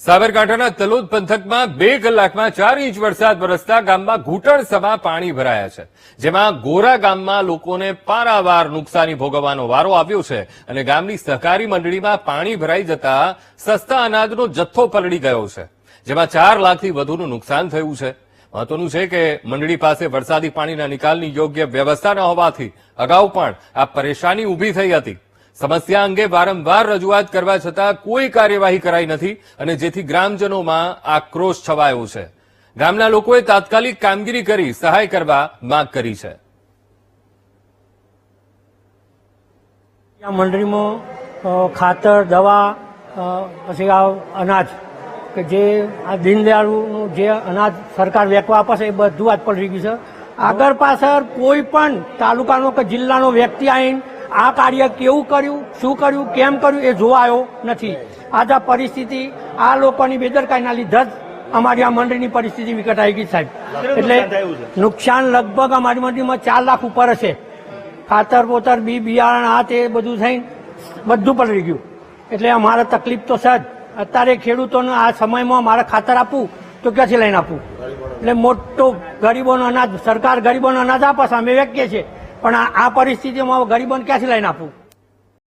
સાબરકાંઠાના તલોદ પંથકમાં બે કલાકમાં ચાર ઇંચ વરસાદ વરસતા ગામમાં ઘૂંટણ સમા પાણી ભરાયા છે. જેમાં ગોરા ગામમાં લોકોને પારાવાર નુકસાની ભોગવવાનો વારો આવ્યો છે અને ગામની સહકારી મંડળીમાં પાણી ભરાઈ જતા સસ્તા અનાજનો જથ્થો પલળી ગયો છે. જેમાં ચાર લાખથી વધુનું નુકસાન થયું છે. મહત્વનું છે કે મંડળી પાસે વરસાદી પાણીના નિકાલની યોગ્ય વ્યવસ્થા ન હોવાથી અગાઉ પણ આ પરેશાની ઊભી થઈ હતી. સમસ્યા અંગે વારંવાર રજૂઆત કરવા છતાં કોઈ કાર્યવાહી કરાઈ નથી અને જેથી ગ્રામજનોમાં આક્રોશ છવાયો છે. ગામના લોકોએ તાત્કાલિક કામગીરી કરી સહાય કરવા માંગ કરી છે. મંડળીમાં ખાતર, દવા પછી આ અનાજ, કે જે આ દીનદયાળનું જે અનાજ સરકાર વેચવા આપે છે એ બધું આજ પડી ગયું છે. આગળ પાછળ કોઈ પણ તાલુકાનો કે જિલ્લાનો વ્યક્તિ આવીને આ કાર્ય કેવું કર્યું શું કર્યું કેમ કર્યું એ જોવાયો નથી. આજ આ પરિસ્થિતિ આ લોકોની બેદરકારીના લીધે જ અમારી આ મંડળીની પરિસ્થિતિ વિકટ આવી ગઈ સાહેબ. એટલે નુકસાન લગભગ અમારી મંડળીમાં ચાર લાખ ઉપર હશે. ખાતર પોતર બી બિયારણ આ તે બધું થઈને બધું પલળી ગયું. એટલે અમારે તકલીફ તો સજ અત્યારે ખેડૂતોને આ સમયમાં મારે ખાતર આપવું તો ક્યાંથી લઈને આપવું? એટલે મોટો ગરીબોનો અનાજ સરકાર ગરીબોનો અનાજ આપે અમે વેચીએ છીએ. પણ આ- પરિસ્થિતિમાં ગરીબોને ક્યાંથી લઈને આપવું?